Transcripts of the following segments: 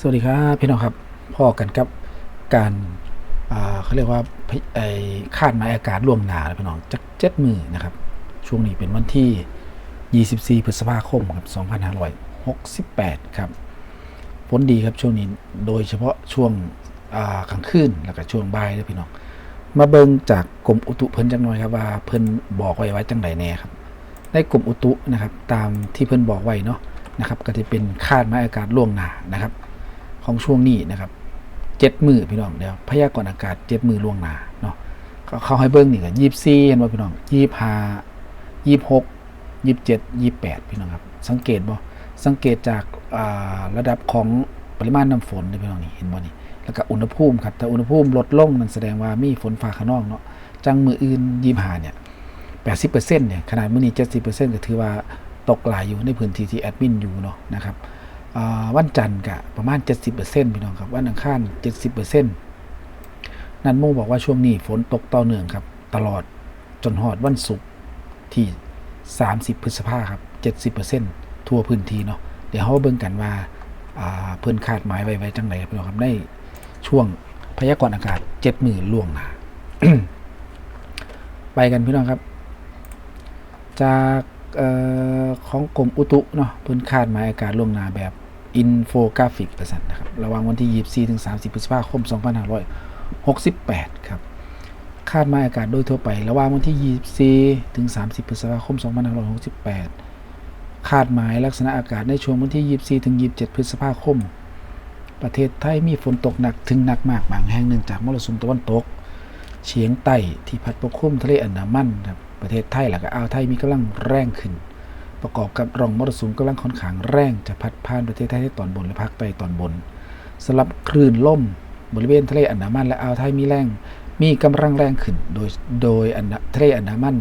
สวัสดีครับพี่น้องครับพ่อกันกับการเขาเรียกว่าไอคาดหมายอากาศล่วงหนาพี่น้องจักเจ็ดมือนะครับ ช่วงนี้เป็นวันที่ 24 พฤษภาคมครับ2568 ครับฝนดีครับช่วงนี้โดยเฉพาะช่วงกลางคืนแล้วก็ช่วงบ่ายเลยพี่น้อง มาเบิงจากกรมอุตุเพิ่นจังหน่อยครับว่าเพิ่นบอกไว้ไว้จังไดแน่ครับในกรมอุตุนะครับ ตามที่เพิ่นบอกไว้เนาะนะครับ ก็จะเป็นคาดหมายอากาศล่วงหนานะครับ ของช่วงนี้นะครับเจ็ดมือพี่น้องเดี๋ยวพยากรณ์อากาศเจ็ดมือล่วงหน้าเนาะเขาให้เบิ้งนี่ก็ยี่สี่เห็นว่าพี่น้องยี่ห้ายี่หกยี่เจ็ดยี่แปดพี่น้องครับ สังเกตบ่สังเกตจาการะดับของปริมาณน้ำฝนนี่พี่น้องนี่เห็นบ่นี่แล้วก็อุณหภูมิครับถ้าอุณหภูมิลดลงนั่นแสดงว่ามีฝนฟ้าขนองเนาะจังมืออื่นยี่ห้าเนี่ยแปดสิบเปอร์เซ็นต์เนี่ยขนาดมื้อนี้เจ็ดสิบเปอร์เซ็นต์ก็ถือว่าตกหลายอยู่ในพื้นที่ที่แอดมินอยู่เนาะนะครับ วันจันทร์กะประมาณ 70%พี่น้องครับ วันอังคาร 70%นันโมบอกว่าช่วงนี้ฝนตกต่อเนื่องครับ ตลอดจนหอดวันศุกร์ที่ 30 พฤษภาครับ 70%ทั่วพื้นที่เนาะเดี๋ยวเขาเบิ่งกันว่าอ่าเพิ่นคาดหมายไว้ไว้จังไหนพี่น้องครับในช่วงพยากรณ์อากาศ7มือล่วงหน้าไปกันพี่น้องครับ จากออของกรมอุตุเนาะเพิ่นคาดหมายอากาศล่วงหน้าแบบ อินโฟกราฟิกประสันนะครับ ระหว่างวันที่ 24ถึง30 พฤษภาคม 2568 ครับ คาดหมายอากาศโดยทั่วไป ระหว่างวันที่ 24ถึง30 พฤษภาคม 2568 คาดหมายลักษณะอากาศในช่วงวันที่ 24ถึง27 พฤษภาคม ประเทศไทยมีฝนตกหนักถึงหนักมากบางแห่งเนื่องจากมรสุมตะวันตกเฉียงใต้ที่พัดปกคลุมทะเลอันดามันครับประเทศไทยและก็อ่าวไทยมีกำลังแรงขึ้น ประกอบกับร่องมรสุมกำลังค่อนข้างแรงจะพัดผ่านประเทศไทยตอนบนและภาคใต้ตอนบนสำหรับคลื่นลมบริเวณทะเลอันดามันและอ่าวไทยมีแรง มีกำลังแรงขึ้น โดยโดยทะเลอันดามัน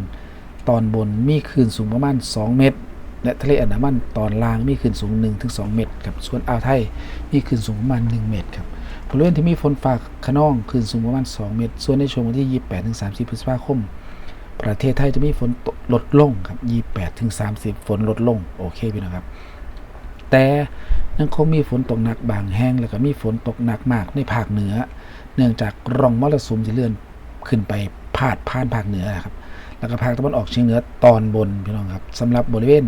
ตอนบนมีคลื่นสูงประมาณ 2 เมตร และทะเลอันดามันตอนล่างมีคลื่นสูง 1-2 เมตรครับส่วนอ่าวไทยมีคลื่นสูงประมาณ 1 เมตรครับบริเวณที่มีฝนฟ้าขนองคลื่นสูงประมาณ 2 เมตร ส่วนในช่วงวันที่ 28ถึง30 พฤษภาคม ประเทศไทยจะมีฝนลดลงครับ28ถึง30 ฝนลดลง โอเคพี่น้องครับ แต่ยังคงมีฝนตกหนักบางแห่งแล้วก็มีฝนตกหนักมากในภาคเหนือ เนื่องจากร่องมรสุมที่เลื่อนขึ้นไปพาดผ่านภาคเหนือครับ แล้วก็ภาคตะวันออกเฉียงเหนือตอนบนพี่น้องครับสำหรับบริเวณ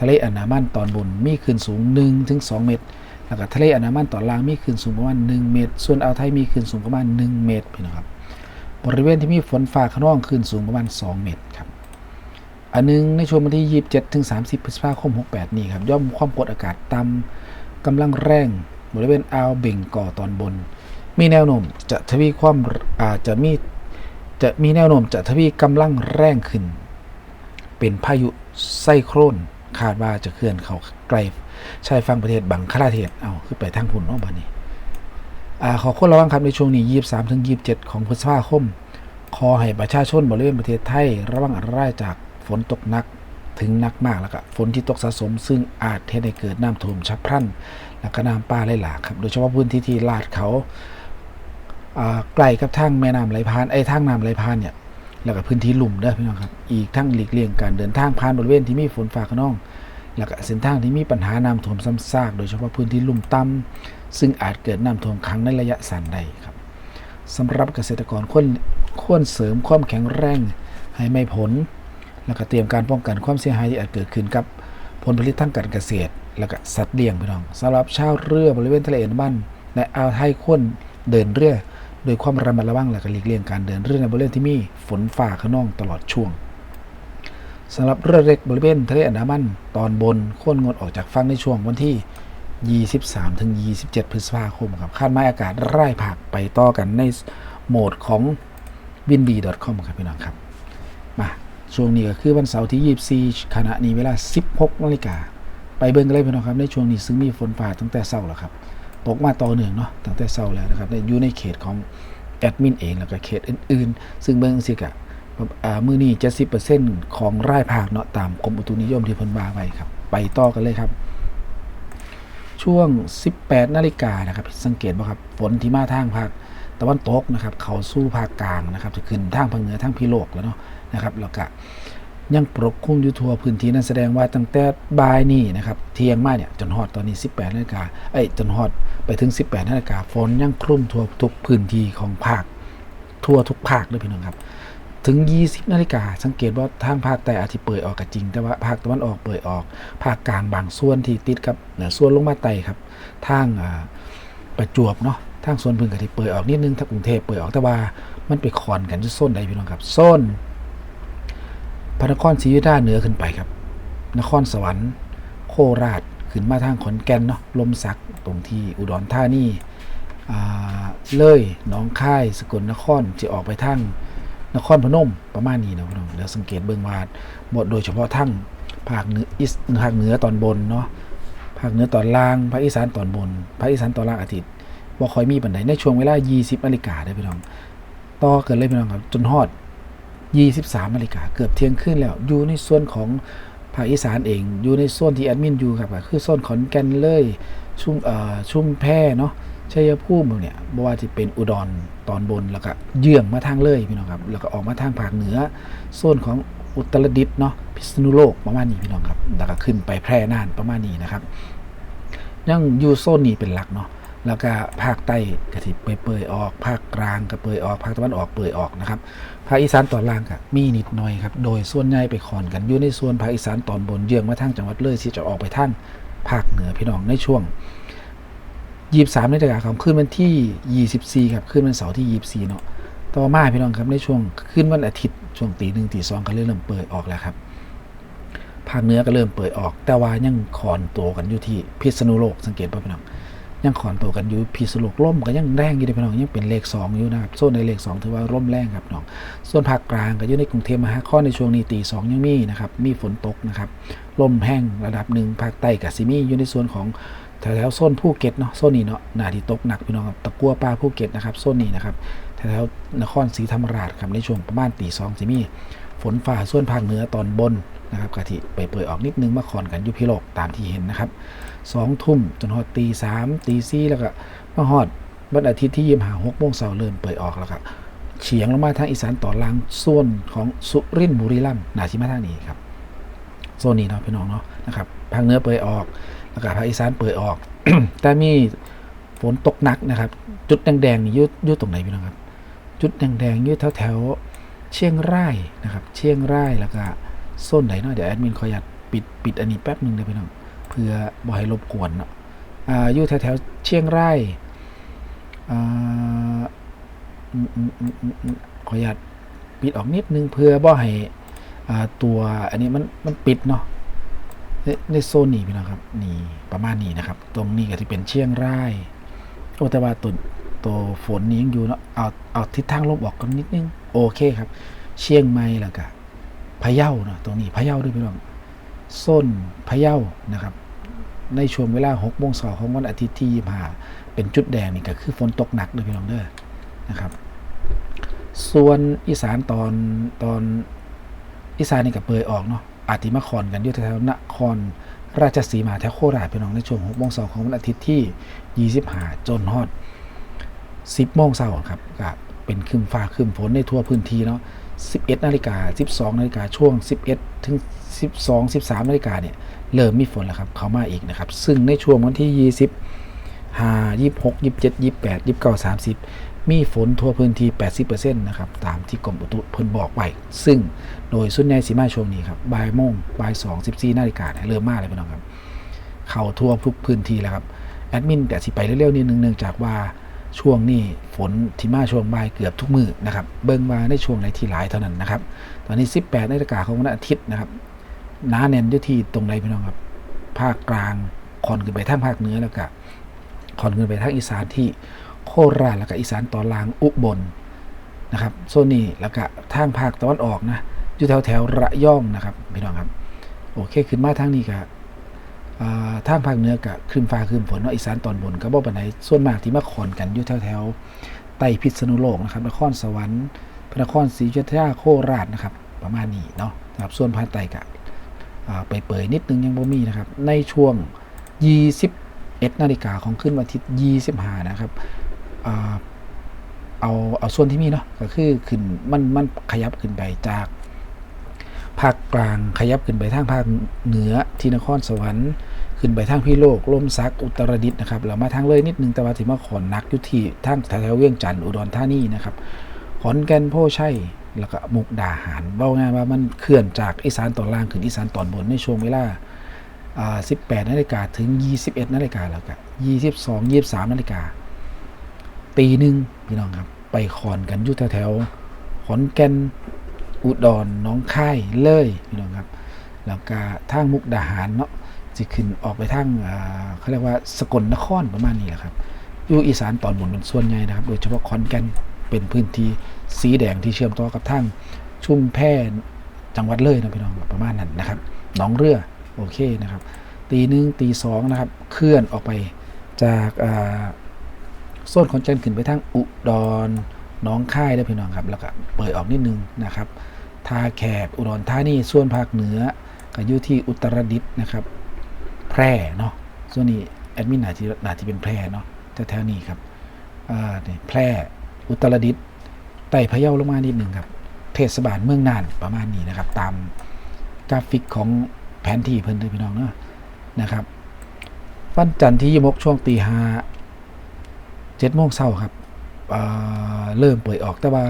ทะเลอันดามันตอนบนมีคลื่นสูง 1-2 เมตร แล้วก็ทะเลอันดามันตอนล่างมีคลื่นสูงประมาณ 1 เมตร ส่วนอ่าวไทยมีคลื่นสูงประมาณ 1 เมตรพี่น้องครับ บริเวณที่มีฝนฟ้าขนองคลื่นสูงประมาณ 2 เมตรครับอันหนึงในช่วงวันที่ 27ถึง30 พฤษภาคม 68 นี้ครับย่อมความกดอากาศต่ำกำลังแรงบริเวณอ่าวเบ่งก่อตอนบน มีแนวโน้มจะทวีความอาจจะมีจะมีแนวโน้มจะทวีกำลังแรงขึ้น เป็นพายุไซโครนคาดว่าจะเคลื่อนเข้าใกล้ชายฝั่งประเทศบังคลาเทศเอาคือไปทางพุ่นเนาะบัดนี้อ่ ขอควรระวังครับในช่วงนี้23ถึง27ของพฤษภาคม ขอให้ประชาชนบริเวณประเทศไทย ระวังอันตรายจากฝนตกหนักถึงหนักมากแล้วก็ฝนที่ตกสะสม ซึ่งอาจเทให้เกิดน้ำท่วมฉับพลัน และก็น้ำป่าไหลหลากครับโดยเฉพาะพื้นที่ที่ลาดเขาใกล้กับทางแม่น้ำไหลผ่านไอ้ทางน้ำไหลผ่านเนี่ยแล้วก็พื้นที่ลุ่มเด้อพี่น้องครับอีกทั้งหลีกเลี่ยงการเดินทางผ่านบริเวณที่มีฝนฟ้าขนอง แล้วก็เส้นทางที่มีปัญหาน้ำท่วมซ้ำซากโดยเฉพาะพื้นที่ลุ่มต่ำ ซึ่งอาจเกิดน้ำท่วมขังในระยะสั้นได้ครับสำหรับเกษตรกรควรควรเสริมความแข็งแรงให้ไม่ผล แล้วก็เตรียมการป้องกันความเสียหายที่อาจเกิดขึ้นกับผลผลิตทางการเกษตร แล้วก็สัตว์เลี้ยงพี่น้องสำหรับชาวเรือบริเวณทะเลอันดามันและอ่าวไทยควรเดินเรือโดยความระมัดระวังและก็หลีกเลี่ยงการเดินเรือในบริเวณที่มีฝนฟ้าขนองตลอดช่วงสำหรับเรือเล็กบริเวณทะเลอันดามันตอนบนควรงดออกจากฝั่งในช่วงวันที่ 23 ถึง 27 พฤษภาคมครับคาดหมายอากาศไร่ผักไปต่อกันในโหมดของ w i n b c o m ครับพี่น้องครับ มาช่วงนี้ก็คือวันเสาร์ที่ 24 ขณะนี้เวลา 16นาฬิกาไปเบิ่งกันเลยพี่น้องครับ ในช่วงนี้ซึ่งมีฝนฟ้าตั้งแต่เช้าแล้วครับ ตกมาต่อเนื่องเนาะตั้งแต่เช้าแล้วนะครับอยู่ในเขตของแอดมินเองแล้วก็เขตอื่น ๆ ซึ่งเบิ่งสิกะอ่ามือนี้70%ของไรายภาคเนาะตามกรมอุตุนิยมที่เพิ่นว่าไว้ครับ ไปต่อกันเลยครับ ช่วง 18 นาฬิกานะครับสังเกตบ่ครับฝนที่มาทางภาคตะวันตกนะครับ เขาสู่ภาคกลางนะครับจะขึ้นทางภาคเหนือทางพิโลกแล้วเนาะนะครับแล้วก็ยังปกคลุมอยู่ทั่วพื้นที่นั่นแสดงว่าตั้งแต่บ่ายนี้นะครับเที่ยงมาเนี่ยจนฮอดตอนนี้ 18นาฬิกาเอ้ยจนฮอดไปถึง 18นาฬิกาฝนยังคลุมทั่วทุกพื้นที่ของภาคทั่วทุกภาคเลยพี่น้องครับ ถึง 20นาฬิกาสังเกตว่าทางภาคใต้อาจจะเปิดออกก็จริง แต่ว่าภาคตะวันออกเปิดออก ภาคกลางบางส่วนที่ติดกับเหนือส่วนลงมาใต้ครับ ทางประจวบเนาะทางส่วนพึ่งก็ที่เปิดออกนิดนึงทางกรุงเทพเปิดออกแต่ว่ามันไปคอนกันที่โซนใดพี่น้องครับโซนพระนครศรีอยุธยาเหนือขึ้นไปครับ นครสวรรค์โคราชขึ้นมาทางขอนแก่นเนาะลมสักตรงที่อุดรธานีอ่าเลยหนองคายสกลนครจะออกไปทาง นครพนมประมาณนี้นะพี่น้องเดี๋ยวสังเกตเบื้องว่าหมดโดยเฉพาะทั้งภาคเหนืออีสภาคเหนือตอนบนเนาะภาคเหนือตอนล่างภาคอีสานตอนบนภาคอีสานตอนล่างอาทิตย์บ่ค่อยมีปันใดในช่วงเวลา 20นาฬิกาได้พี่น้อง ต่อเกินเลยพี่น้องครับ จนฮอด 23นาฬิกาเกือบเที่ยงคืนแล้ว อยู่ในส่วนของภาคอีสานเอง อยู่ในโซนที่แอดมินอยู่ครับคือโซนขอนแก่นเลย ชุ่มเอ่อชุ่มแพเนาะ ชัยภูมิเนี่ยบ่ว่าจะเป็นอุดรตอนบนแล้วก็เยื่องมาทางเลยพี่น้องครับแล้วก็ออกมาทางภาคเหนือโซนของอุตรดิตถ์เนาะพิษณุโลกประมาณนี้พี่น้องครับแล้วก็ขึ้นไปแพร่น่านประมาณนี้นะครับยังอยู่โซนนี้เป็นหลักเนาะแล้วก็ภาคใต้ก็สิเปื่อยออก ภาคกลางก็เปื่อยออกภาคตะวันออกเปื่อยออกนะครับภาคอีสานตอนล่างก็มีนิดหน่อยครับโดยส่วนใหญ่ไปคอนกันอยู่ในส่วนภาคอีสานตอนบนเยื้องมาทางจังหวัดเลยที่จะออกไปทางภาคเหนือพี่น้องในช่วง 23นาฬิกาของคืนวันที่24ครับคืนวันเสาร์ที่24เนาะต่อมาพี่น้องครับในช่วงคืนวันอาทิตย์ช่วงตีหนึ่งตีสองก็เริ่มเปิดออกแล้วครับภาคเหนือก็เริ่มเปิดออก แต่ว่ายังคอนตัวกันอยู่ที่พิษณุโลกสังเกตป่ะพี่น้องยังขอนตัวกันอยู่พิษณุโลกล่มก็ยังแรงอยู่เลยพี่น้องยังเป็นเลขสองอยู่นะครับโซนในเลขสองถือว่าร่มแรงครับน้องส่วนภาคกลางก็อยู่ในกรุงเทพมหานครในช่วงนี้ตีสองยังมีนะครับมีฝนตกนะครับลมแห้งระดับหนึ่งภาคใต้กับซิมีอยู่ในส่วนของ แถวๆโซนภูเก็ตเนาะโซนนี้เนาะหนาที่ตกหนักพี่น้องครับตะกัวปลาภูเก็ตนะครับโซนนี้นะครับแถวๆนครศรีธรรมราชครับในช่วงประมาณตีสองซิมีฝนฝ่าส่วนภาคเหนือตอนบนนะครับกะทิไปเปิดออกนิดนึงมาขอนกันยู่พิโลกตามที่เห็นนะครับสองทุ่มจนฮอดตีสามตีสี่แล้วก็มาฮอดวันอาทิตย์ที่ยี่หาหกโมงเสาร์เริ่มเปิดออกแล้วครับเฉียงลงมาทางอีสานต่อล่างส่วนของสุรินทร์บุรีรัมย์หนาชิมาทางนี้ครับโซนนี้เนาะพี่น้องเนาะนะครับภาคเหนือเปิดออก แล้วก็ภาคอีสานเปิดออก แต่มีฝนตกหนักนะครับ จุดแดงๆนี่ยุดยุดตรงไหนพี่น้องครับ จุดแดงๆยุดแถวๆเชียงรายนะครับ เชียงรายแล้วก็โซนไหนเนาะเดี๋ยวแอดมินขออนุญาตปิดปิดอันนี้แป๊บหนึ่งเดี๋ยพี่น้องเพื่อบ่ให้รบกวนเนาะอ่าอยู่แถวๆเชียงรายอ่าขออนุญาตปิดออกนิดนึงเพื่อบ่ให้อ่าตัวอันนี้มันมันปิดเนาะ ในในโซนนี้พี่น้องครับนี่ประมาณนี้นะครับ ตรงนี้ก็ที่เป็นเชียงรายโอ้แต่ว่าตัวตัวฝนนี้ยังอยู่เนาะเอาเอาทิศทางลบออกกันนิดนึงโอเคครับ เชียงใหม่แล้วก็พะเยาเนาะตรงนี้พะเยาด้วยพี่น้องส้นพะเยานะครับ ในช่วงเวลา6โมงเช้าของวันอาทิตย์ที่25เป็นจุดแดงนี่ก็คือฝนตกหนักเลยพี่น้องเด้อนะครับ ส่วนอีสานตอนตอนอีสานนี่ก็เปยออกเนาะ อาติมคอนกันยู่แถวนคร ราชสีมาแถวโคราชพี่น้องในช่วง6โมงเช้าของวันอาทิตย์ที่ 25 จนฮอด 10โมงเช้าครับก็เป็นคึมฟ้าคึมฝนในทั่วพื้นที่เนาะ11นาฬิกา12นาฬิกาช่วง 11 ถึง 12 13นาฬิกาเนี่ยเริ่มมีฝนแล้วครับ เข้ามาอีกนะครับ ซึ่งในช่วงวันที่ 20 5 26 27 28 29 30 มีฝนทั่วพื้นที่ 80%นะครับ ตามที่กรมอุตุเพิ่นบอกไว้ ซึ่งโดยส่วนใหญ่สีมาช่วงนี้ครับ บ่ายโมงบ่าย2 14นาฬิกาเริ่มมาเลยพี่น้องครับ เข้าทั่วทุกพื้นที่แล้วครับ แอดมินแต่สิไปเร็วๆนิดนึงเนื่องจากว่าช่วงนี้ฝนที่มาช่วงบ่ายเกือบทุกมือนะครับ เบิ่งมาในช่วงไหนที่หลายเท่านั้นนะครับ ตอนนี้ 18นาฬิกาของวันอาทิตย์นะครับหนาแน่นอยู่ที่ตรงไหนพี่น้องครับ ภาคกลางคอนขึ้นไปทางภาคเหนือแล้วก็คอนขึ้นไปทางอีสานที่ โคราชแล้วก็อีสานตอนล่างอุบลนะครับโซนนี้แล้วก็ทางภาคตะวันออกนะอยู่แถวแถวระยองนะครับพี่น้องครับโอเคขึ้นมาทางนี้ก็อ่าทางภาคเหนือกับครึมฟ้าครึมฝนเนาะอีสานตอนบนก็บ่ปานใดส่วนมากที่มาขอนกันอยู่แถวๆใต้พิษณุโลกนะครับนครสวรรค์พระนครศรีอยุธยาโคราชนะครับ ประมาณนี้เนาะนะครับส่วนภาคใต้ก็อ่าไปเปยๆนิดนึงยังบ่มีนะครับ ในช่วง 21 นาฬิกาของขึ้นวันอาทิตย์ 25 นะครับ เอาเอาส่วนที่มีเนาะก็คือขึ้นมันมันขยับขึ้นไปจากภาคกลางขยับขึ้นไปทางภาคเหนือที่นครสวรรค์ ขึ้นไปทางพี่โลกล่มซักอุตรดิตถ์นะครับแล้วมาทางเลยนิดนึงแต่ว่าถือว่าขอนนักยุทีทางแถวเวียงจันทร์อุดรธานีนะครับขอนแก่นโพชัยแล้วก็มุกดาหารเบ้าง่ายว่ามันเคลื่อนจากอีสานตอนล่างขึ้นอีสานตอนบนในช่วงเวลาอ่า18 นาฬิกาถึง 21 นาฬิกาแล้วก็22 23 นาฬิกา ตีหนึ่งพี่น้องครับ ไปขอนกันอยู่แถวๆขอนแก่นอุดรน้องค่ายเลยพี่น้องครับแล้วก็ทางมุกดาหารเนาะจะขึ้นออกไปทางเขาเรียกว่าสกลนครประมาณนี้แหละครับอยู่อีสานตอนบนเป็นส่วนใหญ่นะครับ โดยเฉพาะขอนแก่นเป็นพื้นที่สีแดงที่เชื่อมต่อกับทางชุมแพจังหวัดเลยนะพี่น้องประมาณนั้นนะครับหนองเรือโอเคนะครับ ตีหนึ่งตีสองนะครับ เคลื่อนออกไปจากอ่า โซนขอนแก่นขึ้นไปทางอุดรน้องค่ายได้พี่น้องครับ แล้วก็เปิดออกนิดนึงนะครับทาแขกอุดรธานีส่วนภาคเหนือก็อยู่ที่อุตรดิตถ์นะครับ แพร่เนาะส่วนนี้แอดมินนาทีนาที่เป็นแพร่เนาะแถวๆนี้ครับอ่านี่แพร่อุตรดิตถ์ไต่พะเยาลงมานิดหนึ่งครับ เทศบาลเมืองน่านประมาณนี้นะครับ ตามกราฟิกของแผนที่เพิ่นเด้อพี่น้องเนาะนะครับวันจันทร์ที่ยมกช่วงตีห้า เจ็ดโมงเช้าครับเริ่มเปิดออกแต่ว่า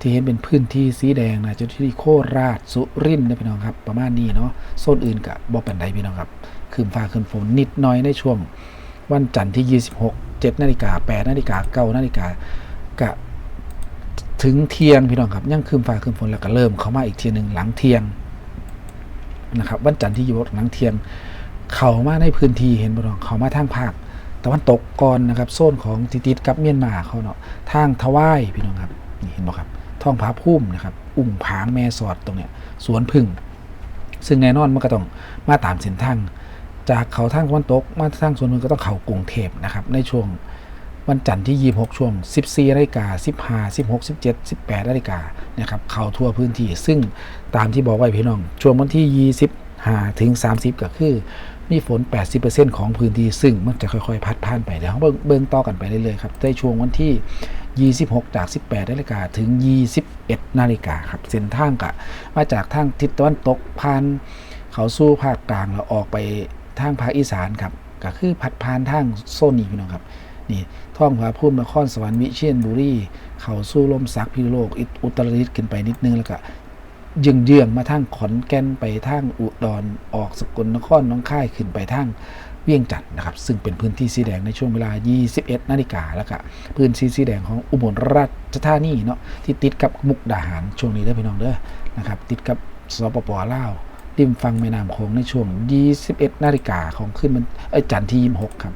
ที่เห็นเป็นพื้นที่สีแดงนะจะที่โคราชสุรินทร์นะพี่น้องครับ ประมาณนี้เนาะโซนอื่นกับบอปันไดพี่น้องครับคืมฟ้าคืมฝนนิดน้อยในช่วง วันจันทร์ที่ 26 7นาฬิกา8นาฬิกา9นาฬิกากะถึงเที่ยงพี่น้องครับยังคืมฟ้าคืมฝนแล้วก็เริ่มเข้ามาอีกเทียหนึ่งหลังเที่ยงนะครับ วันจันทร์ที่26หลังเที่ยง เข้ามาในพื้นที่เห็นบ่น้องเข้ามาทางภาค ตะวันตกก่อนนะครับโซนของติติดกับเมียนมาเขาเนาะทางทวายพี่น้องครับนี่เห็นบ่ครับท้องผาพุ่มนะครับอุ่งผางแม่สอดตรงเนี้ยสวนพึ่ง ซึ่งแน่นอนมันก็ต้องมาตามเส้นทางจากเขาทางตะวันตกมาทางสวนพึ่งก็ต้องเขากรุงเทพนะครับในช่วงวันจันทร์ที่ 26 ช่วง 14นาฬิกา15 16 17 18นาฬิกานะครับเขาทั่วพื้นที่ ซึ่งตามที่บอกไว้พี่น้อง ช่วงวันที่ 25 ถึง 30 ก็คือ มีฝน 80%ของพื้นที่ซึ่งมันจะค่อยๆ พัดผ่านไปเดี๋ยวเบิ่งเบิงต่อกันไปเรื่อยๆครับในช่วงวันที่ 26 จาก 18นาฬิกาถึง 21นาฬิกาครับเส้นทางกะมาจากทางทิศตะวันตกผ่านเขาสู้ภาคกลางแล้วออกไปทางภาคอีสานครับก็คือพัดผ่านทางโซนนี้พี่น้องครับนี่ท่องผาพุ่มนครสวรรค์วิเชียรบุรีเขาสู้ลมซักพิโลกอิอุตรดิตถ์ขึ้นไปนิดนึงแล้วก็ เยืองเยืองๆมาทางขอนแก่นไปทางอุดรออกสกลนครน้องค่ายขึ้นไปทางเวียงจันทร์นะครับ ซึ่งเป็นพื้นที่สีแดงในช่วงเวลา 21 นาฬิกาแล้วก็พื้นที่สีแดงของอุบลราชธานีเนาะที่ติดกับมุกดาหารช่วงนี้เด้พี่น้องเด้อนะครับ ติดกับสปปลาวริมฝั่งแม่น้ำโขงในช่วง 21 นาฬิกาของขึ้นมันเอ้จันทร์ที่ 26 ครับ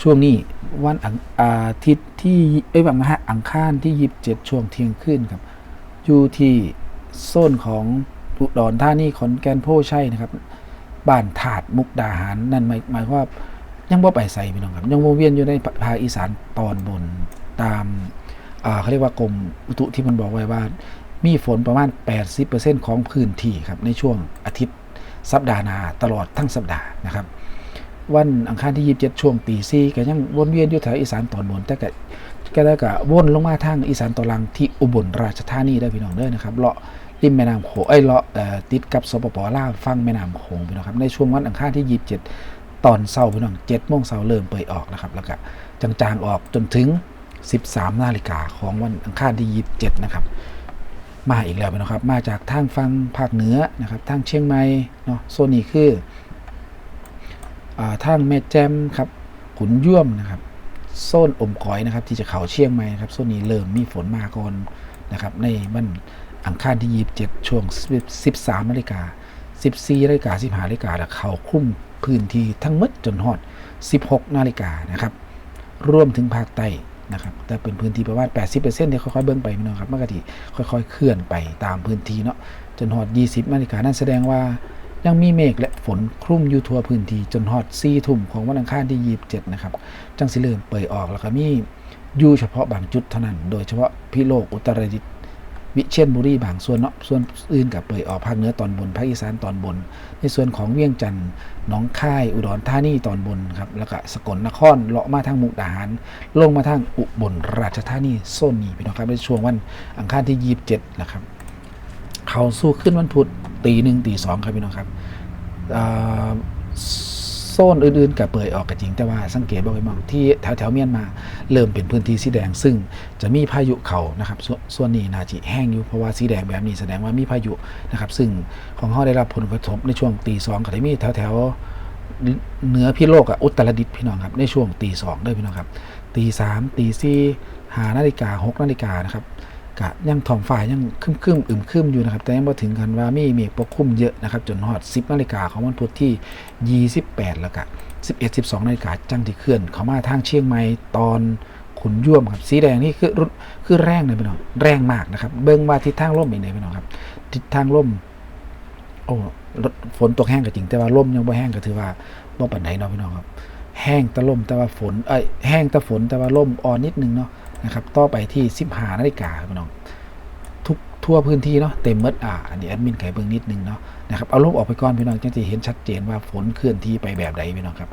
ช่วงนี้วันอาทิตย์ที่เอ้ยวันมหาอังคารที่ 27 ช่วงเที่ยงคืนครับอยู่ที่ โซนของอุดรธานีขอนแก่นโพชัยนะครับ บ้านถาดมุกดาหาร นั่นหมายหมายความว่ายังบ่ไปใส่พี่น้องครับ ยังวนเวียนอยู่ในภาคอีสานตอนบนตามอ่าเขาเรียกว่ากรมอุตุที่มันบอกไว้ว่า มีฝนประมาณ 80%ของพื้นที่ครับในช่วงอาทิตย์สัปดาห์หน้าตลอดทั้งสัปดาห์นะครับ วันอังคารที่ 27 ช่วงตีสี่ก็ยังวนเวียนอยู่แถวอีสานตอนบนแต่ก็ก็ได้ก็วนลงมาทางอีสานตอนล่างที่อุบลราชธานีได้พี่น้องเด้อนะครับเลาะ ริมแม่น้ำโขงเอ้ยเลาะติดกับสปปลาวฟังแม่น้ำโขงพี่น้องครับในช่วงวันอังคารที่ 27 ตอนเช้าพี่น้อง7โมงเช้าเริ่มเปิดออกนะครับ แล้วก็จางๆออกจนถึง 13 นาฬิกาของวันอังคารที่ 27 นะครับ มาอีกแล้วพี่น้องครับ มาจากทางฟังภาคเหนือนะครับทางเชียงใหม่เนาะโซนนี้คืออาทางแม่แจ่มครับขุนย่วมนะครับโซนอมก๋อยนะครับที่จะเขาเชียงใหม่นะครับโซนนี้เริ่มมีฝนมาก่อนนะครับในวัน อังคารที่27ช่วง13นาฬิกา14นาฬิกา15นาฬิกาแล้วเขาคุ้มพื้นที่ทั้งหมดจนฮอด16นาฬิกานะครับรวมถึงภาคใต้นะครับแต่เป็นพื้นที่ประมาณ 80%ที่ค่อยๆเบิ่งไปพี่น้องครับมันก็ที่ค่อยๆ เคลื่อนไปตามพื้นที่เนาะจนฮอด 20นาฬิกานั่นแสดงว่ายังมีเมฆและฝนคลุมอยู่ทั่วพื้นที่จนฮอด4ทุ่มของวันอังคารที่ 27 นะครับ จังสิเริ่มเปิดออกแล้วก็มีอยู่เฉพาะบางจุดเท่านั้น โดยเฉพาะพิโลกอุตรดิตถ์ วิเชียรบุรีบางส่วนเนาะส่วนอื่นกับเปิดออกภาคเหนือตอนบนภาคอีสานตอนบน ในส่วนของเวียงจันทร์หนองคาย อุดรธานีตอนบนครับแล้วก็สกลนครเลาะมาทางมุกดาหาร ลงมาทางอุบลราชธานีโซนนี้พี่น้องครับในช่วงวันอังคารที่ 27 นะครับ เขาสู้ขึ้นวันพุธตีหนึ่งตีสองครับพี่น้องครับ โซนอื่นๆกับเปิดออกก็จริงแต่ว่าสังเกตบอกไว้มองที่แถวแถวๆเมียนมาเริ่มเป็นพื้นที่สีแดง ซึ่งจะมีพายุเขานะครับสส่วนนี้นาจิแห้งอยู่เพราะว่าสีแดงแบบนี้แสดงว่ามีพายุนะครับซึ่งของเขาได้รับผลกระทบในช่วงตีสองก็ได้มีแถวแถวๆเหนือพี่โลกอะอุตรดิตพี่น้องครับในช่วงตีสองด้วยพี่น้องครับตีสามตีสี่หานาฬิกาหกนาฬิกานะครับ กะยังท้องฟ้ายังคึมคึมอึมคึมอยู่นะครับ แต่ยังบ่ถึงกันว่ามีเมฆปกคลุมเยอะนะครับ จนฮอด 10นาฬิกาของวันพุธที่ 28 แล้วก็11 12นาฬิกาจังที่เคลื่อน เข้ามาทางเชียงใหม่ตอนขุนย่วมครับสีแดงนี่คือรุดคือแรงเลยพี่น้องแรงมากนะครับ เบิ่งว่าทิศทางลมเป็นไงพี่น้องครับ ทิศทางลมโอ้ฝนตกแห้งก็จริงแต่ว่าลมยังบ่แห้งก็ถือว่าบ่ปานใดเนาะพี่น้องครับ แห้งตะลมแต่ว่าฝนเอ้ยแห้งแตะฝนแต่ว่าลมอ่อนนิดนึงเนาะ นะครับต่อไปที่15นาฬิกาครับพี่น้องทุกทั่วพื้นที่เนาะเต็มหมดอ่าอันนี้แอดมินไขเบิ่งนิดนึงเนาะนะครับเอาลมออกไปก่อนพี่น้องจะจะเห็นชัดเจนว่าฝนเคลื่อนที่ไปแบบใดพี่น้องครับ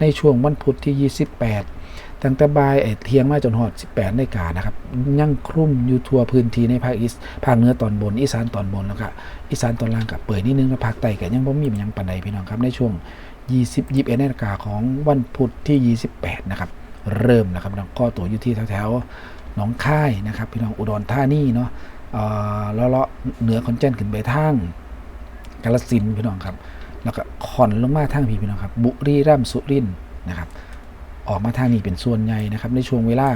ในช่วงวันพุธที่ 28 ตั้งแต่บ่ายไอ้เที่ยงมาจนฮอด 18นาฬิกานะครับยังคลุมอยู่ทั่วพื้นที่ในภาคอีสภาคเหนือตอนบนอีสานตอนบนแล้วก็อีสานตอนล่างกับเปิดนิดนึงแล้วภาคใต้ก็ยังบ่มีหยังปานใดพี่น้องครับในช่วง 20 21นาฬิกาของวันพุธที่ 28 นะครับ เริ่มนะครับน้องก็ตัวอยู่ที่แถวๆหนองค่ายนะครับ พี่น้องอุดรธานีเนาะเล้วเลาะเหนือขอนแก่นขึ้นไปทางกาฬสินพี่น้องครับ แล้วก็ขอนลงมาทางพี่พี่น้องครับ บุรีรัมย์สุรินนะครับ ออกมาทางนี้เป็นส่วนใหญ่นะครับ ในช่วงเวลา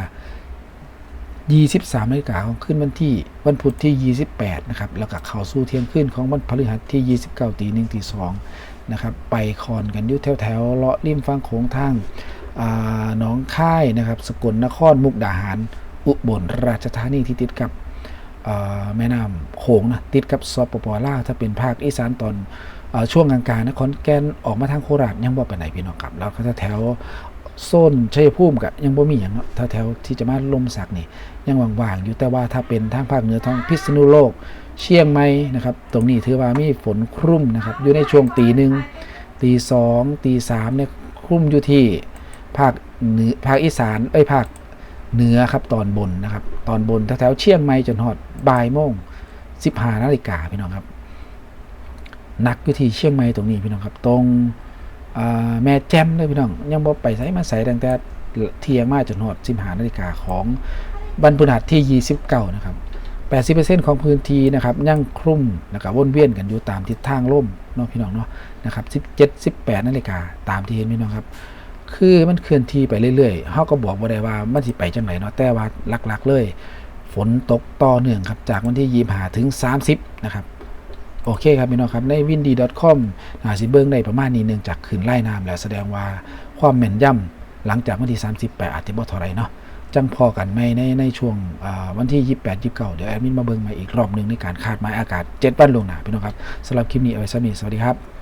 23นาฬิกาของขึ้นวันที่วันพุธที่ 28 นะครับ แล้วก็เข้าสู่เที่ยงคืนของวันพฤหัสที่ 29ตีหนึ่งตีสองนะครับ ไปคอนกันอยู่แถวๆเลาะริมฝั่งโขงทางอ่าห น้องค่ายนะครับ สกลนครมุกดาหาร อุบลราชธานีที่ติดกับแม่น้ำโขงนะติดกับสปปลาวถ้าเป็นภาคอีสานตอนอช่วงกลางๆนะขอนแก่นออกมาทางโคราชยังบ่ไปไหนพี่น้องครับ แล้วก็แถวโซนชัยภูมิกับยังบ่มีอย่างเนาะแถวที่จะมาลมสักนี่ยังว่างๆอยู่แต่ว่าถ้าเป็นทางภาคเหนือทางพิษณุโลก เชียงใหม่นะครับ ตรงนี้ถือว่ามีฝนครุ่มนะครับ อยู่ในช่วงตีหนึ่งตีสองตีสามเนี่ยครุ่มอยู่ที่ ภาคเหนือภาคอีสานเอ้ยภาคเหนือครับตอนบนนะครับ ตอนบนแถวเชียงใหม่จนฮอดบ่ายโมงสิบห้านาฬิกาพี่น้องครับหนักอยู่ที่เชียงใหม่ตรงนี้พี่น้องครับตรงแม่แจ่มเลยพี่น้องยังบ่ไปใส่มาใส่ตั้งแต่เที่ยงมาจนฮอดสิบห้านาฬิกาของบรรพฤหัสที่ยี่สิบเก้านะครับ 80%ของพื้นที่นะครับยังคลุมนะครับวนเวียนกันอยู่ตามทิศทางลมเนาะพี่น้องเนาะนะครับ 17 18นาฬิกาตามที่เห็นพี่น้องครับ คือมันเคลื่อนที่ไปเรื่อยๆเฮาก็บอกบ่ได้ว่ามันสิไปจังไหนเนาะแต่ว่าหลักๆเลย ฝนตกต่อเนื่องครับ จากวันที่25ถึง 30 นะครับ โอเคครับพี่น้องครับ ใน windy.com อาสิเบิ่งได้ประมาณนี้เนื่องจากขึ้นไล่น้ำแล้วแสดงว่าความแม่นยำหลังจากวันที่ 30 ไปอาจจะบ่เท่าไรเนาะจังพอกันไม่ในในช่วงวันที่ 28 29 เดี๋ยวแอดมินมาเบิ่งม่อีกรอบหนึ่งในการคาดหมายอากาศ 7 วันลงหน้าพี่น้องครับสำหรับคลิปนี้เอาไว้สำหรับนี้สวัสดีครับ